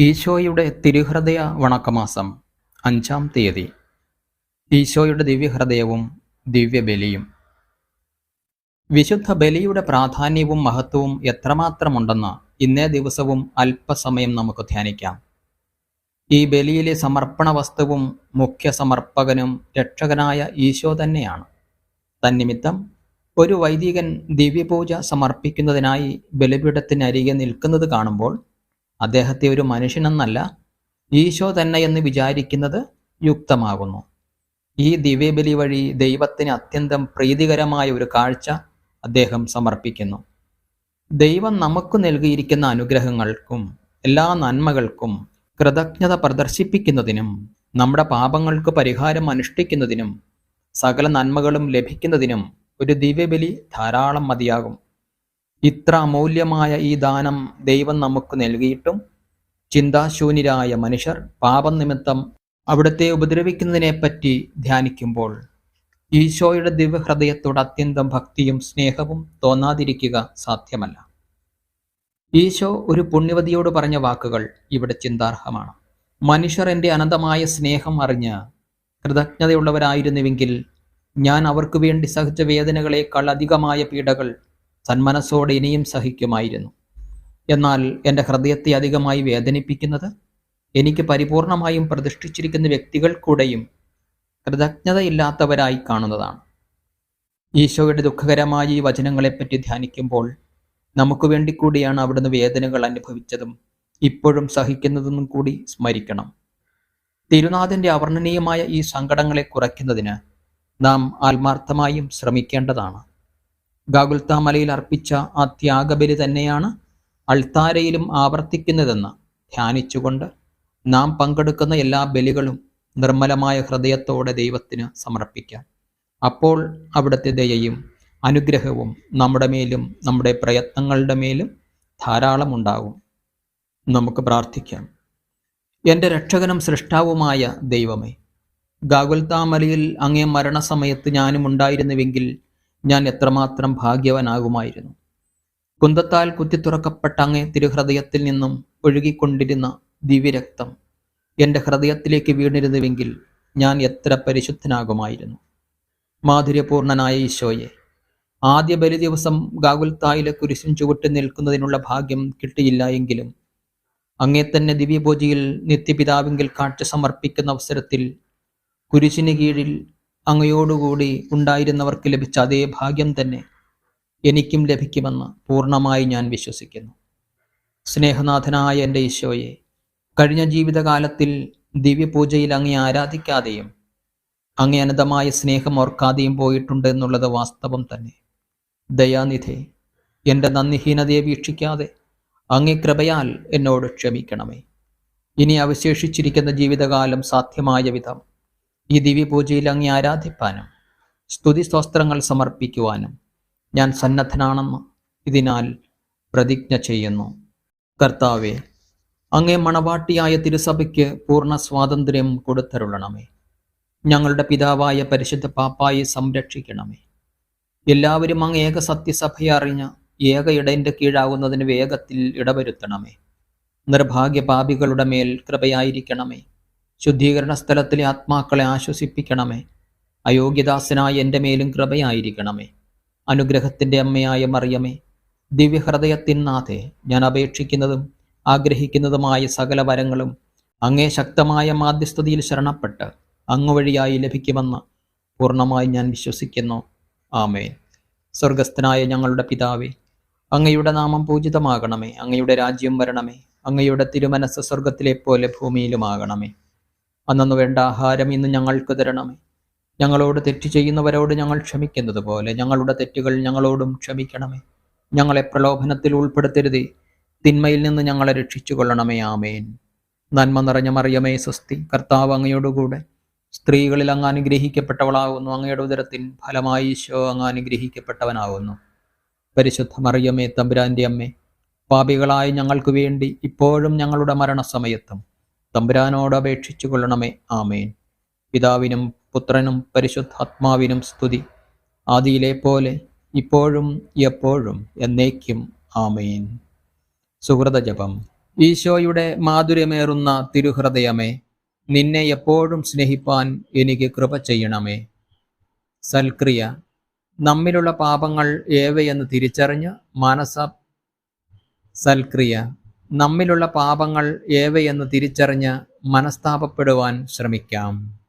ഈശോയുടെ തിരുഹൃദയ വണക്കമാസം അഞ്ചാം തീയതി. ഈശോയുടെ ദിവ്യഹൃദയവും ദിവ്യബലിയും. വിശുദ്ധ ബലിയുടെ പ്രാധാന്യവും മഹത്വവും എത്രമാത്രമുണ്ടെന്ന് ഇന്നേ ദിവസവും അല്പസമയം നമുക്ക് ധ്യാനിക്കാം. ഈ ബലിയിലെ സമർപ്പണ വസ്തുവും മുഖ്യ സമർപ്പകനും രക്ഷകനായ ഈശോ തന്നെയാണ്. തന്നിമിത്തം ഒരു വൈദികൻ ദിവ്യപൂജ സമർപ്പിക്കുന്നതിനായി ബലിപീഠത്തിനരികെ നിൽക്കുന്നത് കാണുമ്പോൾ അദ്ദേഹത്തെ ഒരു മനുഷ്യനെന്നല്ല ഈശോ തന്നെ എന്ന് വിചാരിക്കുന്നത് യുക്തമാകുന്നു. ഈ ദിവ്യബലി വഴി ദൈവത്തിന് അത്യന്തം പ്രീതികരമായ ഒരു കാഴ്ച അദ്ദേഹം സമർപ്പിക്കുന്നു. ദൈവം നമുക്ക് നൽകിയിരിക്കുന്ന അനുഗ്രഹങ്ങൾക്കും എല്ലാ നന്മകൾക്കും കൃതജ്ഞത പ്രദർശിപ്പിക്കുന്നതിനും നമ്മുടെ പാപങ്ങൾക്ക് പരിഹാരം അനുഷ്ഠിക്കുന്നതിനും സകല നന്മകളും ലഭിക്കുന്നതിനും ഒരു ദിവ്യബലി ധാരാളം മതിയാകും. ഇത്ര അമൂല്യമായ ഈ ദാനം ദൈവം നമുക്ക് നൽകിയിട്ടും ചിന്താശൂന്യരായ മനുഷ്യർ പാപം നിമിത്തം അവിടുത്തെ ഉപദ്രവിക്കുന്നതിനെപ്പറ്റി ധ്യാനിക്കുമ്പോൾ ഈശോയുടെ ദിവ്യഹൃദയത്തോട് അത്യന്തം ഭക്തിയും സ്നേഹവും തോന്നാതിരിക്കുക സാധ്യമല്ല. ഈശോ ഒരു പുണ്യവതിയോട് പറഞ്ഞ വാക്കുകൾ ഇവിടെ ചിന്താർഹമാണ്. മനുഷ്യർ എന്റെ അനന്തമായ സ്നേഹം അറിഞ്ഞ് കൃതജ്ഞതയുള്ളവരായിരുന്നുവെങ്കിൽ ഞാൻ അവർക്ക് വേണ്ടി സഹിച്ച വേദനകളേക്കാൾ അധികമായ പീഡകൾ സന്മനസ്സോടെ ഇനിയും സഹിക്കുമായിരുന്നു. എന്നാൽ എന്റെ ഹൃദയത്തെ അധികമായി വേദനിപ്പിക്കുന്നത് എനിക്ക് പരിപൂർണമായും പ്രതിഷ്ഠിച്ചിരിക്കുന്ന വ്യക്തികൾ കൂടെയും കൃതജ്ഞതയില്ലാത്തവരായി കാണുന്നതാണ്. ഈശോയുടെ ദുഃഖകരമായ ഈ വചനങ്ങളെപ്പറ്റി ധ്യാനിക്കുമ്പോൾ നമുക്ക് വേണ്ടി കൂടിയാണ് അവിടുന്ന് വേദനകൾ അനുഭവിച്ചതും ഇപ്പോഴും സഹിക്കുന്നതെന്നും കൂടി സ്മരിക്കണം. തിരുനാഥന്റെ അവർണനീയമായ ഈ സങ്കടങ്ങളെ കുറയ്ക്കുന്നതിന് നാം ആത്മാർത്ഥമായും ശ്രമിക്കേണ്ടതാണ്. ഗാഗുൽത്ത മലയിൽ അർപ്പിച്ച ആ ത്യാഗബലി തന്നെയാണ് അൾത്താരയിലും ആവർത്തിക്കുന്നതെന്ന് ധ്യാനിച്ചുകൊണ്ട് നാം പങ്കെടുക്കുന്ന എല്ലാ ബലികളും നിർമ്മലമായ ഹൃദയത്തോടെ ദൈവത്തിന് സമർപ്പിക്കാം. അപ്പോൾ അവിടുത്തെ ദയയും അനുഗ്രഹവും നമ്മുടെ മേലും നമ്മുടെ പ്രയത്നങ്ങളുടെ മേലും ധാരാളം ഉണ്ടാകും. നമുക്ക് പ്രാർത്ഥിക്കാം. എന്റെ രക്ഷകനും സൃഷ്ടാവുമായ ദൈവമേ ഗാഗുൽത്താമലയിൽ അങ്ങേ മരണസമയത്ത് ഞാനും ഉണ്ടായിരുന്നുവെങ്കിൽ ഞാൻ എത്രമാത്രം ഭാഗ്യവനാകുമായിരുന്നു. കുന്തത്താൽ കുത്തിത്തുറക്കപ്പെട്ട അങ്ങേ തിരുഹൃദയത്തിൽ നിന്നും ഒഴുകിക്കൊണ്ടിരുന്ന ദിവ്യരക്തം എന്റെ ഹൃദയത്തിലേക്ക് വീണിരുന്നുവെങ്കിൽ ഞാൻ എത്ര പരിശുദ്ധനാകുമായിരുന്നു. മാധുര്യപൂർണനായ ഈശോയെ ആദ്യ ബലി ദിവസം ഗാഗുൽത്തായിലെ കുരിശിൻ ചുവട്ട് നിൽക്കുന്നതിനുള്ള ഭാഗ്യം കിട്ടിയില്ല എങ്കിലും അങ്ങേ തന്നെ ദിവ്യപൂജയിൽ നിത്യപിതാവിങ്കിൽ കാഴ്ച സമർപ്പിക്കുന്ന അവസരത്തിൽ കുരിശിന് കീഴിൽ അങ്ങയോടുകൂടി ഉണ്ടായിരുന്നവർക്ക് ലഭിച്ച അതേ ഭാഗ്യം തന്നെ എനിക്കും ലഭിക്കുമെന്ന് പൂർണമായി ഞാൻ വിശ്വസിക്കുന്നു. സ്നേഹനാഥനായ എന്റെ ഈശോയെ കഴിഞ്ഞ ജീവിതകാലത്തിൽ ദിവ്യപൂജയിൽ അങ്ങേ ആരാധിക്കാതെയും അങ്ങേ അനന്തമായ സ്നേഹം ഓർക്കാതെയും പോയിട്ടുണ്ട് എന്നുള്ളത് വാസ്തവം തന്നെ. ദയാനിധി എന്റെ നന്ദിഹീനതയെ വീക്ഷിക്കാതെ അങ്ങേ കൃപയാൽ എന്നോട് ക്ഷമിക്കണമേ. ഇനി അവശേഷിച്ചിരിക്കുന്ന ജീവിതകാലം സാധ്യമായ വിധം ഈ ദിവ്യപൂജയിൽ അങ്ങേ ആരാധിപ്പാനും സ്തുതി സ്തോത്രങ്ങൾ സമർപ്പിക്കുവാനും ഞാൻ സന്നദ്ധനാണെന്ന് ഇതിനാൽ പ്രതിജ്ഞ ചെയ്യുന്നു. കർത്താവെ അങ്ങേ മണവാട്ടിയായ തിരുസഭയ്ക്ക് പൂർണ സ്വാതന്ത്ര്യം കൊടുത്തരുളണമേ. ഞങ്ങളുടെ പിതാവായ പരിശുദ്ധ പാപ്പായെ സംരക്ഷിക്കണമേ. എല്ലാവരും അങ്ങ് ഏക സത്യസഭയെ അറിഞ്ഞ് ഏക ഇടന്റെ കീഴാകുന്നതിന് വേഗത്തിൽ ഇടവരുത്തണമേ. നിർഭാഗ്യ പാപികളുടെ മേൽ കൃപയായിരിക്കണമേ. ശുദ്ധീകരണ സ്ഥലത്തിലെ ആത്മാക്കളെ ആശ്വസിപ്പിക്കണമേ. അയോഗ്യദാസനായ എന്റെ മേലും കൃപയായിരിക്കണമേ. അനുഗ്രഹത്തിന്റെ അമ്മയായ മറിയമേ ദിവ്യഹൃദയത്തിനാഥെ ഞാൻ അപേക്ഷിക്കുന്നതും ആഗ്രഹിക്കുന്നതുമായ സകല വരങ്ങളും അങ്ങേ ശക്തമായ മാധ്യസ്ഥതയിൽ ശരണപ്പെട്ട് അങ്ങ് വഴിയായി ലഭിക്കുമെന്ന് പൂർണമായി ഞാൻ വിശ്വസിക്കുന്നു. ആമേൻ. സ്വർഗസ്ഥനായ ഞങ്ങളുടെ പിതാവേ അങ്ങയുടെ നാമം പൂജിതമാകണമേ അങ്ങയുടെ രാജ്യം വരണമേ അങ്ങയുടെ തിരുമനസ് സ്വർഗത്തിലെ പോലെ ഭൂമിയിലുമാകണമേ. അന്നു വേണ്ട ആഹാരം ഇന്ന് ഞങ്ങൾക്ക് തരണമേ. ഞങ്ങളോട് തെറ്റ് ചെയ്യുന്നവരോട് ഞങ്ങൾ ക്ഷമിക്കുന്നത് പോലെ ഞങ്ങളുടെ തെറ്റുകൾ ഞങ്ങളോടും ക്ഷമിക്കണമേ. ഞങ്ങളെ പ്രലോഭനത്തിൽ ഉൾപ്പെടുത്തരുതേ. തിന്മയിൽ നിന്ന് ഞങ്ങളെ രക്ഷിച്ചുകൊള്ളണമേ. ആമേൻ. നന്മ നിറഞ്ഞ മറിയമേ സ്വസ്തി. കർത്താവ് അങ്ങയോടുകൂടെ. സ്ത്രീകളിൽ അങ്ങ് അനുഗ്രഹിക്കപ്പെട്ടവളാകുന്നു അങ്ങയുടെ ഉദരത്തിൻ ഫലമായി ഈശോ അങ്ങ് അനുഗ്രഹിക്കപ്പെട്ടവനാകുന്നു പരിശുദ്ധ മറിയമേ തമ്പുരാന്റെ അമ്മേ പാപികളായ ഞങ്ങൾക്ക് വേണ്ടി ഇപ്പോഴും ഞങ്ങളുടെ മരണസമയത്തും തമ്പുരാനോട് അപേക്ഷിച്ചു കൊള്ളണമേ ആമേൻ. പിതാവിനും പുത്രനും പരിശുദ്ധാത്മാവിനും സ്തുതി. ആദിയിലെ പോലെ ഇപ്പോഴും എപ്പോഴും എന്നേക്കും. ആമേൻ. സുഹൃത ജപം. ഈശോയുടെ മാധുര്യമേറുന്ന തിരുഹൃദയമേ നിന്നെ എപ്പോഴും സ്നേഹിപ്പാൻ എനിക്ക് കൃപ ചെയ്യണമേ. സൽക്രിയ നമ്മിലുള്ള പാപങ്ങൾ ഏവയെന്ന് തിരിച്ചറിഞ്ഞ് മാനസ സൽക്രിയ നമ്മിലുള്ള പാപങ്ങൾ ഏവയെന്ന് തിരിച്ചറിഞ്ഞ് മനസ്താപപ്പെടുവാൻ ശ്രമിക്കാം.